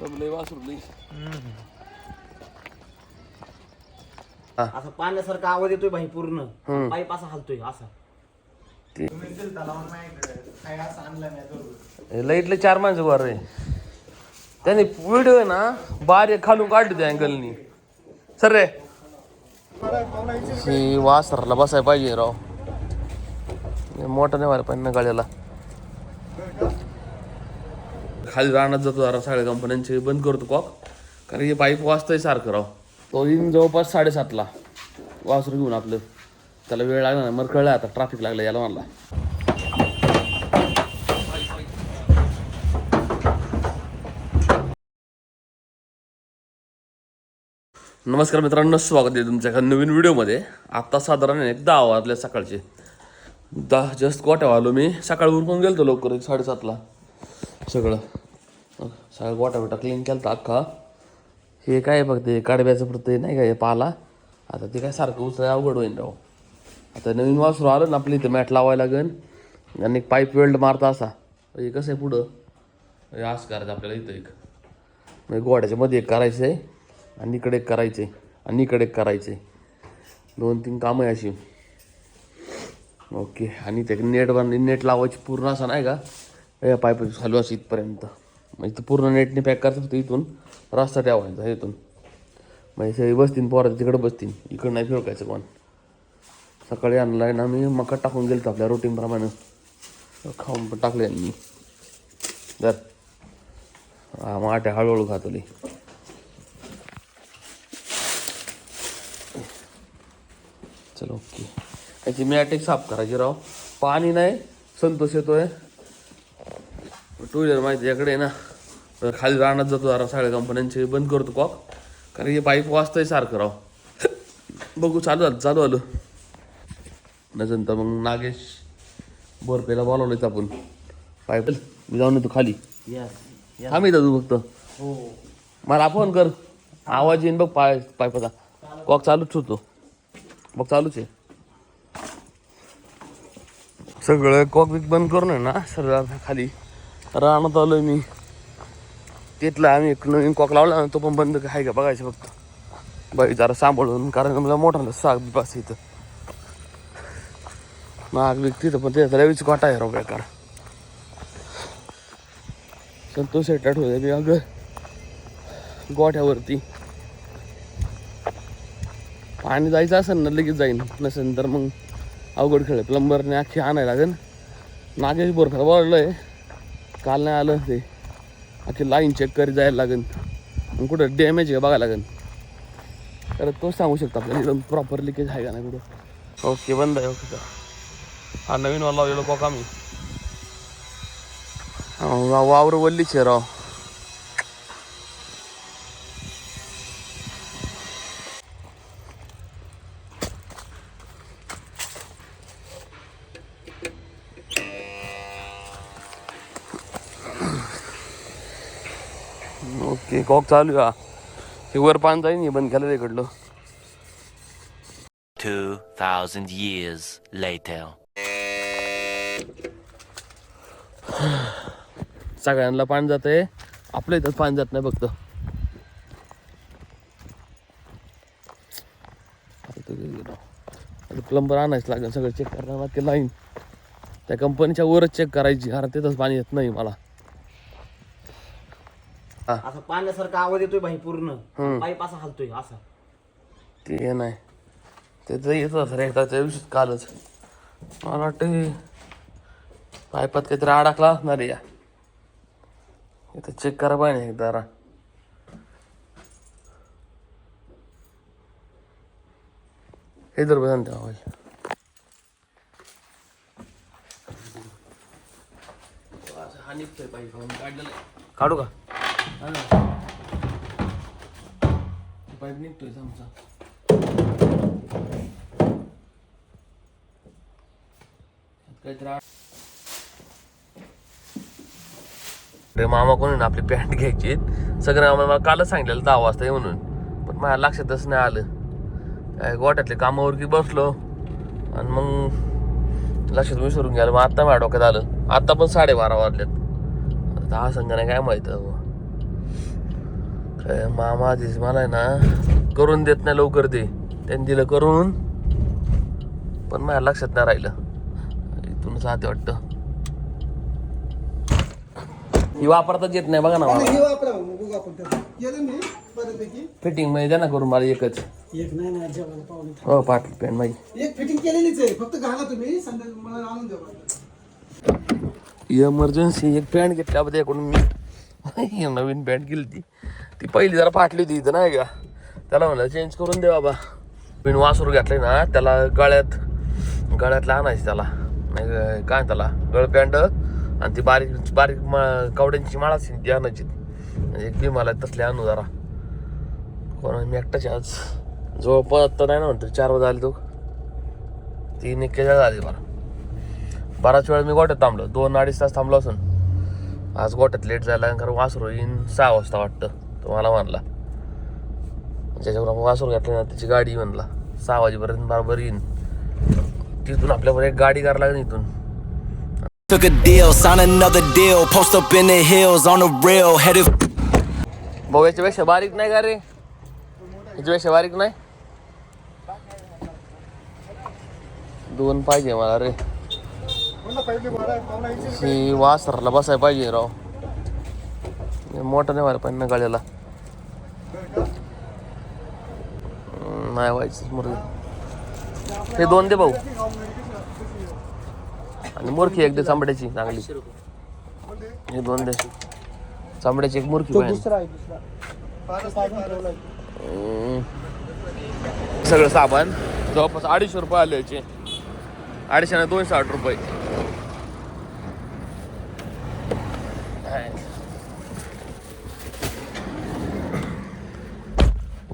दमलंय वासरू लई असं पाण्यासारखा आवाज येतोय भाई पूर्ण पाईप असा हलतोय असा लाईटले चार माणसं वर रे त्याने व्हिडिओ आहे ना बारीक खालून काढली त्या अँगलनी सर रे ही वासरला बसाय पाहिजे राव मोठं नाही व्हायला पाहिजे ना गाड्याला खाली रानात जातो जरा सगळ्या कंपन्यांचे बंद करतो कॉक कारण हे पाईप वाजतंय सारखं राव. तो येईन जवळपास साडेसातला. वासरू घेऊन आपलं. त्याला वेळ लागला ना मग कळलं आता. ट्रॅफिक लागलं याला मला नमस्कार मित्रांनो. स्वागत आहे तुमच्या एका नवीन व्हिडिओमध्ये. आत्ता साधारण एक दहा वाजले सकाळचे. दहा जस्ट गोट्या आलो मी. सकाळी उरकून गेलतो लवकर एक साडेसातला. सगळं. सगळं गोटा बिटा क्लीन केलं अख्खा. हे काय बघ ते कडब्याचं प्रत नाही का हे पाला. आता ते काय सारखं उचलाय अवघड होईन राव. आता नवीन वासरू आलं ना आपली इथं मॅट लावायला लागेल आणि एक पाईप वेल्ड मारता असा. हे कसं आहे पुढं? हे असं करायचं आपल्याला इथं एक. म्हणजे गोड्याच्या मध्ये एक करायचं आहे आणि इकडे एक करायचं आहे आणि इकडे एक करायचं आहे. दोन तीन कामं आहे अशी. ओके. आणि ते नेट बन नेट लावायची पूर्ण असा नाही का? या पाईप चालू असं इथपर्यंत. म्हणजे इथं पूर्ण नेटने पॅक करायचं फक्त इथून रस्ता ठेवायचा इथून. म्हणजे सगळी बसतील पोरात तिकडं बसतील इकडं नाही फिरकायचं कोण. सकाळी आणलाय ना मी मका टाकून गेलो आपल्या रुटीनप्रमाणे खाऊन पण टाकले मी जर हा माट्या हळूहळू खातोली. चलो ओके. त्याची मॅटिक साफ करायची राव. पाणी नाही संतोष येतोय. टू व्हीलर माहिती याकडे आहे ना. तर खाली राहण्यात जातो जरा सगळ्या कंपन्यांचे बंद करतो कॉक. कारण हे पाईप वाजतंय सारखं राव. बघू चालू झालं चालू आलं. नंतर मग नागेश बोरपेला बोलावलं आपण. पाईप मी जाऊन येतो खाली. थांब तू फक्त. हो. मला फोन कर. आवाज येईन बघ पाय पायपाचा कॉक चालूच होतो. बघ चालूच आहे. सगळं कॉक बिक बंद करून आहे ना सर खाली. राहण्यात आलोय मी. तिथला आम्ही एक नवीन कॉक लावला तो पण बंद आहे का बघायचं फक्त. बाई जरा सांभाळून कारण मला मोठा साग बिपास इथं. नाग बिक तिथं पण ते रवीच कोटा आहे रोग बेकार. संतोष सेटाट होते मी अगं. गोठ्यावरती. पाणी जायचं असेल ना लगेच जाईन. नसेल तर मग अवघड खेळ प्लंबरने अख्खी आणायला लागेल. नागेश बोरखा आहे काल नाही आलं ते. अख्खी लाईन चेक करी जायला लागेल मग कुठं डॅमेज आहे बघायला लागेल तर तोच सांगू शकतो आपल्याला एकदम प्रॉपर लिकेज आहे का नाही कुठं. ओके बंद आहे ओके हा नवीन वाला लावलेलो कोक हा, वावर वल्लीच आहे राव. कॉक चालू हा. हे वर पान जाईन हे बंद केलं इकडलं. 2,000 years later. सगळ्यांना पाणी जात आहे. आपल्या इथं पाणी जात नाही फक्त. प्लंबर आणायचं लागेल सगळं चेक करणार ते लाईन त्या कंपनीच्या वरच चेक करायची कारण तिथंच पाणी येत नाही मला. असं पाण्यासारखा आवाज येतोय भाई पूर्ण पाईप असा हलतोय असा ते नाही ते तर येत असं एकदा त्या दिवशी कालच मला वाटतं पायपात काहीतरी अडकला असणार आहे या इथं चेक करा पाहिजे एकदा जरा. हे जर बघा ना ते आवाज हा काढू का पाईप निघतोय आमचा. काहीतरी अरे मामा कोणी ना आपली पॅन्ट घ्यायची सगळं आम्हाला मला कालच सांगितलेलं दहा वाजता ये म्हणून. पण माझ्या लक्षातच नाही आलं. काय कामावर की बसलो. आणि मग लक्षात विसरून गेलं. मग आत्ता माझ्या डोक्यात आलं. आत्ता पण साडेबारा वाजलेत. आता हा संघ नाही काय माहीत काय मामा आधीच मला आहे ना करून देत नाही लवकर ते. त्यांनी दिलं करून पण माझ्या लक्षात नाही राहिलं. इथूनच आते वाटतं. ही वापरताच येत नाही बघा ना मला हे वापरा मग बघू आपण त्याचं. केलं मी बऱ्यापैकी. फिटिंगमध्ये द्या ना करून मला एकच. एक नाही ना जेवायला पाहुणे हो पाटील पॅन्ट माझी एक फिटिंग केलेलीच आहे फक्त घाला तुम्ही संध्याकाळी मला आणून द्या. बरं. इमर्जन्सी एक पॅन्ट घेतल्या त्याकडून मी नवीन पॅन्ट गेली ती. ती पहिली जरा फाटली होती इथं नाही का? त्याला म्हणलं चेंज करून दे बाबा. मी वासरू घातले ना त्याला गळ्यात गळ्यातला आणायची त्याला. नाही काय त्याला? गळ पॅन्ट आणि ती बारीक बारीक मा- कवड्यांची माळ असेल ती आणायची. म्हणजे एक बी मला तसले आणू जरा. कोणा मी एकटाच आज. जवळपास तर नाही ना म्हणतो चार वाजता आले तो. तीन एक झाली बरं बराच वेळ मी गोट्यात थांबलो. दोन अडीच तास थांबलो असून. आज गोट्यात लेट झाला कारण वासरू येईन सहा वाजता वाटतं तो मला म्हणला. ज्याच्यावर आपण वासरू घातलं ना त्याची गाडी म्हणला. सहा वाजेपर्यंत बरोबर येईन. तिथून आपल्यावर एक गाडी करायला लागेल इथून. Took a deal, sign another deal, post up in the hills on the real, headed भाऊ याच्यापेक्षा बारीक नाही का रे? याच्यापेक्षा बारीक नाही? दोन पाहिजे मला रे. ही वासरला बसायला पाहिजे राव. हे मोठं नाही व्हायला पाहिजे ना गाड्याला नाही व्हायचं मुरली हे दोन दे भाऊ. आणि मुरखी एक दे चांबड्याची चांगली. हे दोन दे. चांबड्याची एक मुरखी. सगळं साबण जवळपास अडीचशे रुपये आले याचे. अडीचशे आणि दोनशे साठ रुपये.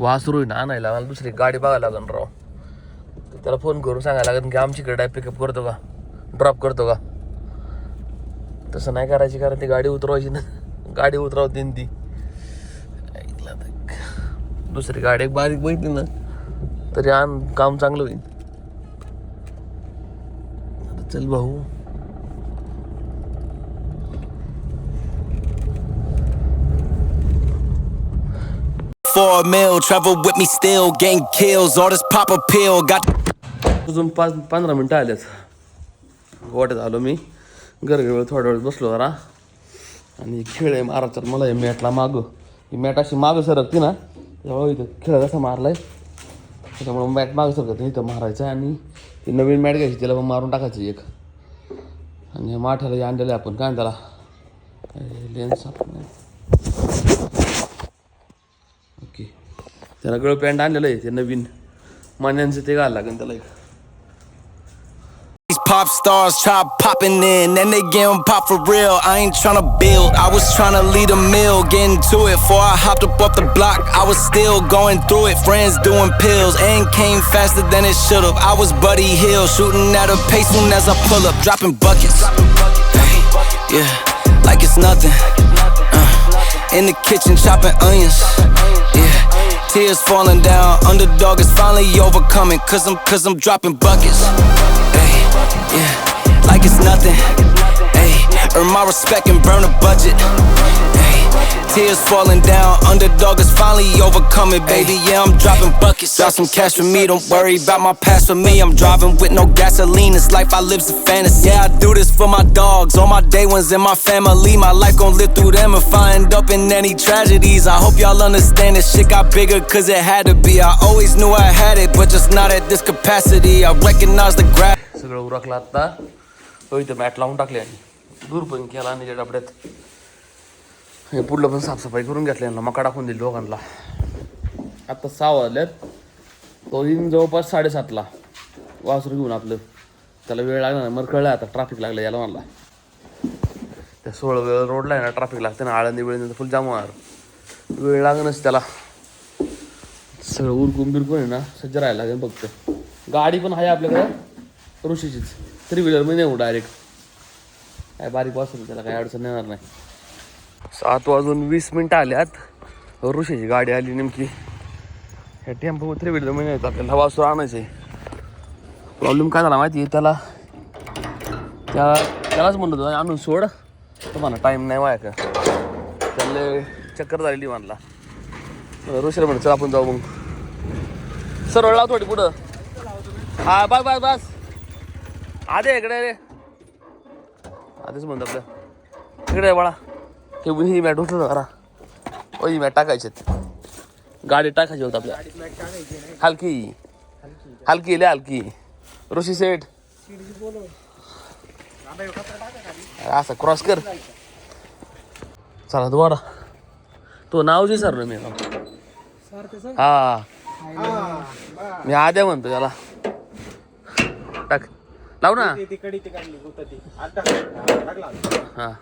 वासरू आहे ना आणायला. मला दुसरी गाडी बघायला लागेल राव. तर त्याला फोन करून सांगायला लागेल की आमच्याकडे पिकअप करतो का? ड्रॉप करतो का? तसं नाही करायची कारण ती गाडी उतरवायची ना. गाडी उतरवते ना ती. ऐकलं तर. दुसरी गाडी एक बारीक बघितली ना तरी आण काम चांगलं होईल. आता चल भाऊ. For a meal. Travel with me still, getting kills. All this pop a pill, got अजून पाच पंधरा मिनटं आलेत. गोट्यात आलो मी. गरगे वेळ थोड्या वेळ बसलो जरा. आणि खेळ आहे मारायचा मला हे मॅटला मागं. ही मॅट अशी मागं सरकते ना. तेव्हा इथं खेळ कसा मारलाय. त्याच्यामुळे मॅट मागं सरकत. नाही इथं मारायचं आणि ती नवीन मॅट घ्यायची. त्याला पण मारून टाकायची एक. आणि माठाला आणलेलं आहे आपण काय त्याला लेन्स आपण. ओके त्याला गळ पॅन्ट आणलेलं आहे ते नवीन मान्यांचं ते घालायला लागेल त्याला एक these pop stars try popping in, then they getting pop for real. I ain't tryna build, I was tryna lead a meal, getting to it. Before I hopped up off the block, I was still going through it. Friends doing pills, and came faster than it should've. I was Buddy Hill, shooting at a pace soon as I pull up, dropping buckets. Hey, yeah, like it's nothing. Uh, in the kitchen chopping onions. Tears falling down. Underdog is finally overcoming. Cause I'm, cause I'm dropping buckets. Hey, yeah, like it's nothing. Hey, earn my respect and burn a budget. Hey, tears falling down. Underdog is finally overcoming, baby. Yeah, I'm dropping buckets. Drop some cash for me. Don't worry about my past for me. I'm driving with no gasoline. This life I live's a fantasy. Yeah, I do this for my dogs. All my day ones and my family. My life gon' live through them if I end up in any tragedies. I hope y'all understand this shit got bigger cause it had to be. I always knew I had it, but just not at this capacity. I recognize the grab. सगळं उरकलं आत्ता हो इथं mat लावून टाकले आणि दूर पण केला आणि त्या डबड्यात हे पुढलं पण साफसफाई करून घेतली यांना. मका टाकून दिली दोघांना. आत्ता सहा वाजल्यात तो येईन जवळपास साडेसातला. वासरू घेऊन आपलं. त्याला वेळ लागला मग कळलं आता ट्रॅफिक लागलं याला म्हणला. त्या सोळा वेळ रोडला आहे ना ट्रॅफिक लागते ना. आळंदी वेळ फुल जाम होणार. वेळ लागणच त्याला. सगळं उरकून बिरकून आहे ना सज्ज राहायला लागेल फक्त. गाडी पण आहे आपल्याकडं. ऋषीचीच. थ्री व्हीलरमध्ये येऊ डायरेक्ट काय बारीक वासरू त्याला काही अडचण येणार नाही. सात वाजून वीस मिनटं आल्यात. ऋषीची गाडी आली नेमकी. ह्या टेम्पो थ्री व्हीलरमध्ये येतात आपल्याला वासरू आणायचं आहे प्रॉब्लेम काय झाला माहिती? आहे त्याला त्या त्यालाच म्हणलं होतं आणून सोड. तुम्हाला टाईम नाही वाया का त्याला चक्कर झालेली म्हणला ऋषीला म्हणतो चल आपण जाऊ मग. सरळ लाव थोडी पुढं. हा बस बस बस. आधे इकडे रे आधीच म्हणतो आपलं इकडे आहे बाळा हे ही मॅट उचल जरा. ओ ही मॅट टाकायचे गाडी टाकायची होत आपल्या. हलकी. हलकी लय हलकी. ऋषी सेठ. असं क्रॉस कर. चला दुवाडा तो नाव जे सर मी हा. मी आद्या म्हणतो त्याला. लाव ना. ती कडी ती काढली होतं ती. आता टाकला. हा.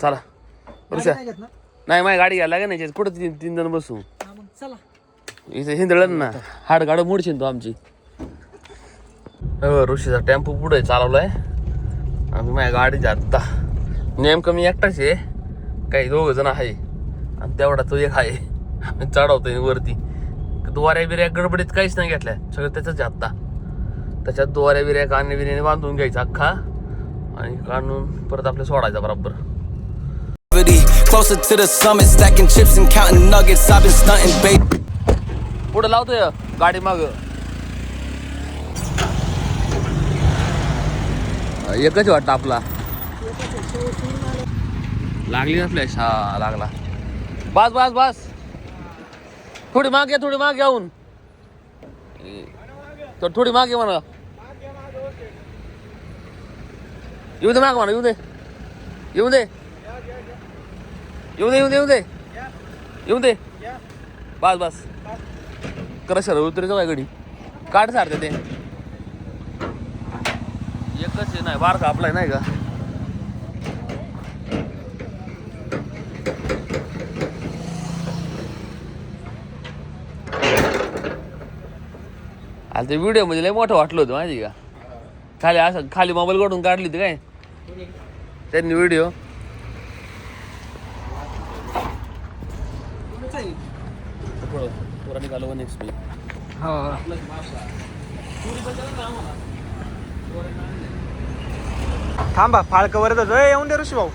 चला. ऋषा. नाही माझी गाडी घ्यायला लागेल ना पुढे तीन तीन जण बसू? इथे हिंदळन ना. हाड गाड मोडशील तो आमची. हो ऋषीचा टेम्पो पुढे चालवलाय. आम्ही माझ्या गाडीच्या आत्ता. नेमकं मी एकटाच आहे. काही दोघ जण आहे. आणि तेवढा तो एक आहे. चढवतोय वरती. दुवाऱ्या बिऱ्या गडबडीत काहीच नाही घेतल्या. सगळं त्याच आहे आत्ता. त्याच्यात दुवाऱ्या बिऱ्या कान्या बिर्याणी बांधून घ्यायचा अख्खा. आणि काढून परत आपल्या सोडायचा बरोबर. पुढे लावतोय गाडी माग. एकच वाटतं आपला. लागली ना फ्लॅश हा लागला. बस बस बस. थोडी माग थोडी माग घेऊन तर थोडी माग म्हणा. येऊ दे माग मला येऊ दे. येऊ दे. येऊ दे येऊ दे येऊ दे. येऊ दे. बस बस. करा सर उतरेचं काय गडी काढ सारते ते. एकच नाही बारका आपलाय नाही का? आता ते व्हिडिओ म्हणजे लय मोठं वाटलं होतं माहिती का? खाली असं खाली मोबाईल काढून काढली होती काय? त्यांनी व्हिडिओ पुरा निघालो वन एक्स थांबा फाळक वर येऊन दे ऋषी भाऊ.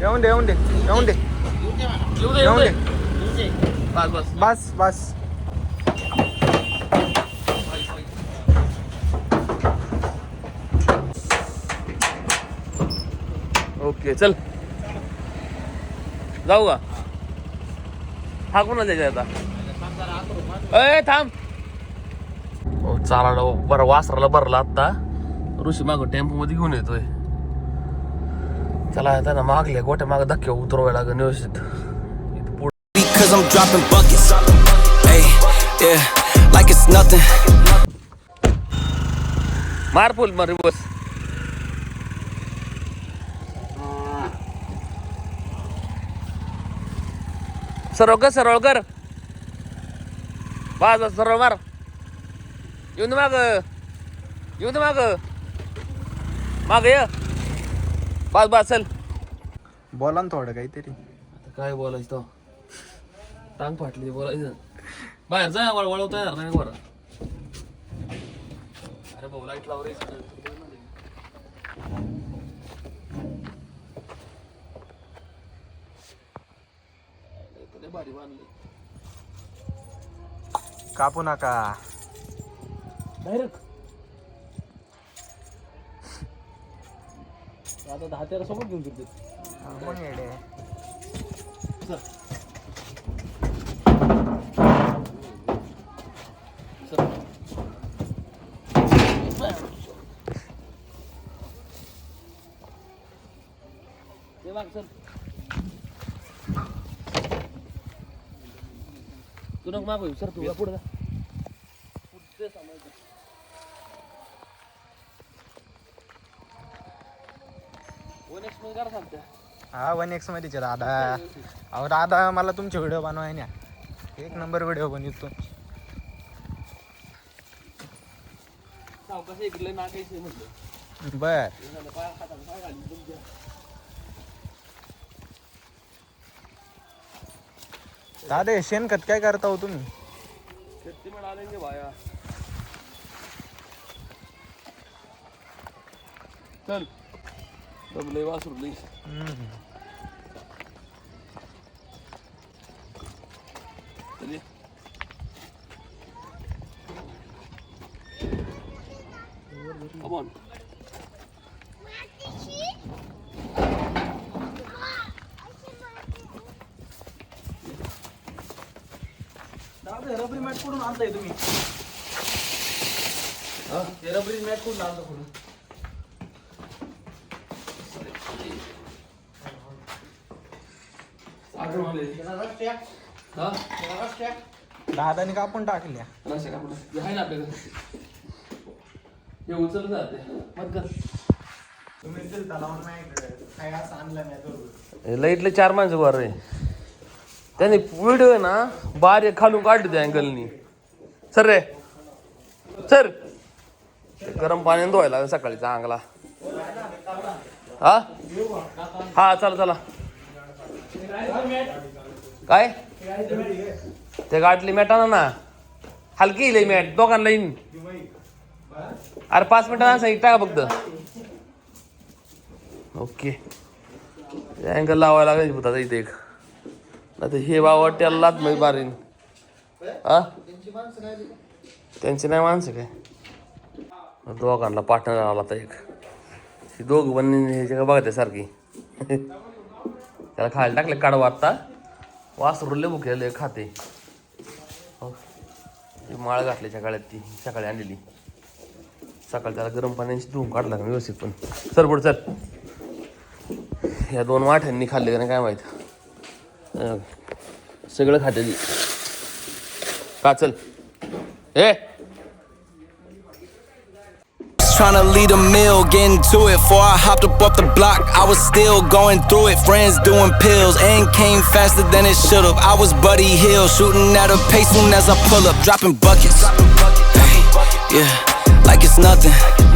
येऊन दे येऊन दे येऊन दे. येऊ दे येऊ दे. बस बस बस बस. ओके चल. जाऊ का हा कोणाला द्यायचा आता? अय थांब. हो चाला बरं वासराला भरला आत्ता. ऋषी माग टेम्पो मध्ये घेऊन येतोय. चला आता ना मागले गोट्या माग धक्के उतरवायला लागेल व्यवस्थित. मार फुल मार बस सरळ कर सरळ कर बस सरळ मार येऊन माग. येऊन माग. माग ये. बस बस चल. बोला ना थोडं काहीतरी. आता काय बोलायचं तो? टांग फाटली बोलायचं. बाहेर जा वळ वळवता येणार नाही बरं अरे भाऊ लाइट लाव भारी बांधली. कापू नका. डायरेक्ट आता दहा तेरा सोबत घेऊन फिरते मग येडे. ते माग चल तू नको मागू सर तू पुढे पुढचे सांभाळतो मध्ये हा वन एक्स मध्येच आहे दादा अहो दादा मला तुमचे व्हिडिओ बनवाय ना एक नंबर व्हिडिओ बनवतो बर पाया खाता काय घाली तुमच्या दादा हे शेणखत काय करता हो तुम्ही? शेती में डालेंगे भाया चल वासरू लई. चल मॅट कुठून आणताय तुम्ही? हे रबरी मॅट कुठून आणता कुठून? हा? दादाने कापून टाकल्या. आहे ना आपल्याकडे. हे उचल जाते. तुम्ही काय असं आणलं नाही लाईटले चार माणसं वर रे त्याने व्हिडिओ ना बारे खालून काढली त्या अँगलनी सर रे. सर. ते गरम पाण्याने धुवायला लागेल सकाळी चांगला हा? हा चला चला. काय? ते गाठली मॅटाना ना. हलकी लई मॅट दोघांना येईन. अरे पाच मिनिटं सांगितलं टाका फक्त. ओके. अँगल लावायला लागेल इथे एक. नाही तर हे बाबा त्याला लात मध्ये मारीन हा त्यांची नाही माणसं काय? दोघांना पार्टनर आला तर एक. ही दोघ पण बघते सारखी. त्याला खायला टाकले काढवा आता वासरू लिंबू केले खाते. हो. ही माळ घातली सकाळ्यात ती सकाळी आणलेली. सकाळी त्याला गरम पाण्याची धुवून काढला का व्यवस्थित पण. सर पुढे चल. या दोन वाट्यांनी खाल्ले का नाही काय माहीत. सगळं खाते ती का चल ए Trying to lead a meal, getting to it. Before I hopped up off the block, I was still going through it. Friends doing pills, and came faster than it should've. I was Buddy Hill, shooting at a pace soon as I pull up, dropping buckets. Hey, yeah, like it's nothing.